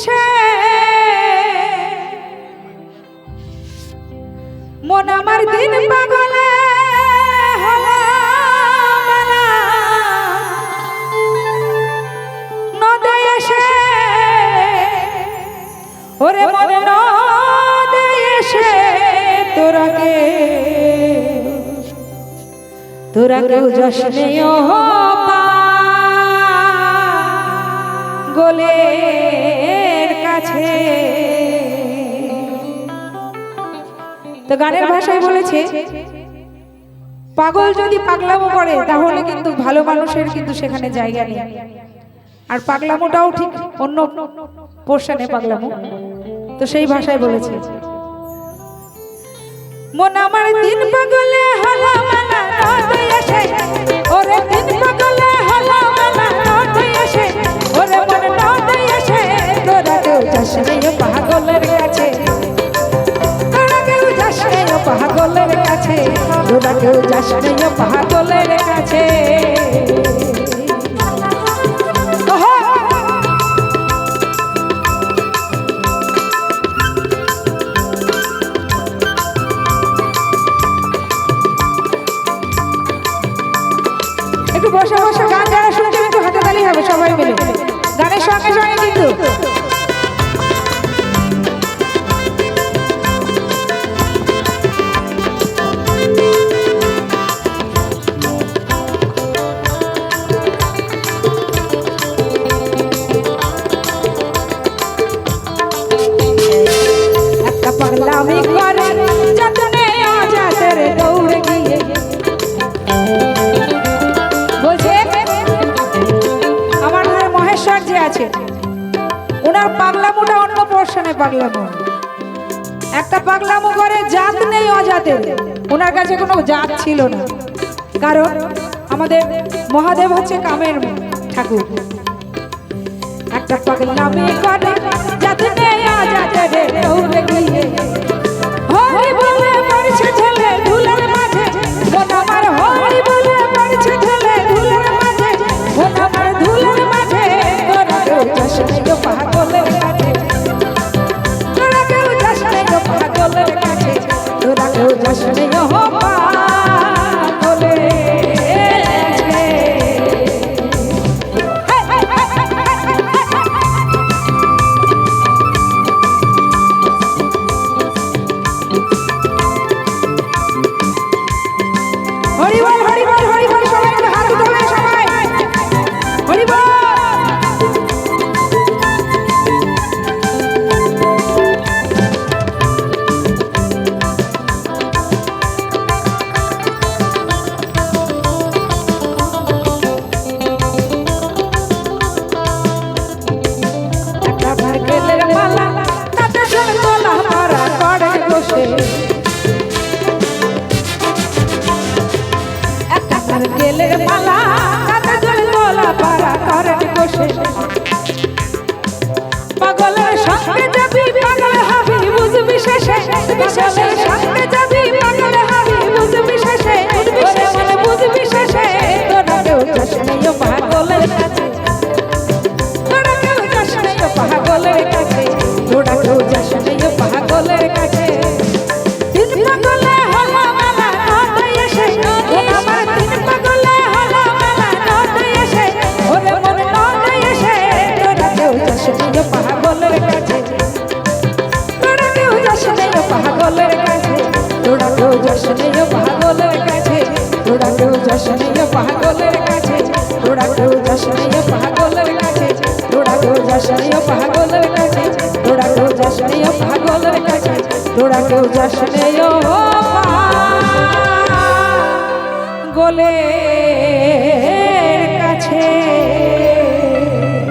এসে মন আমার দিন পাগলে। ওরে মনে নদেশে তোরা কে তোরা কেউ যশনে গলে কাছে তো গানের ভাষায় বলেছে, পাগল যদি পাগলামো করে, তাহলে কিন্তু ভালো মানুষের কিন্তু সেখানে জায়গা নেই। আর পাগলামোটাও ঠিক অন্য পোর্শনে পাগলামো। তো সেই ভাষায় বলেছে, মন আমার দিন পাগলে হলো মালা ওরে দিন পাগলে যাস নেই পাগলের কাছে। তোরা কেউ যাস নেই পাগলের কাছে। তোরা কেউ যাস নেই পাগলের কাছে! একটু বসে বসে, গান যারা শুনছেন একটু হাতে তালি হবে, সবাই মিলে। গানের সঙ্গে সঙ্গে কিন্তু ওনার পাগলামোটা অন্য পোর্শনে পাগলামো। একটা পাগলামো করে জাত নেই অজাতে। ওনার কাছে কোনো জাত ছিল না। কারণ আমাদের মহাদেব হচ্ছে কামের ঠাকুর। একটা পাগলামি করে জাত নেই অজাতের নারকেলের মালা তাতে জল তোলা পারা করে বসে পাগলের সঙ্গে যাবি পাগল হবি, বুঝবি শেষে। পাগলের যাস ও পাগলের কাছে তোরা কেউ যাস ও পাগলের কাছে তোরা কেউ যাস ও পাগলের কাছে তোরা কেউ যাস ও পাগলের কাছে তোরা কেউ যাস ও পাগলের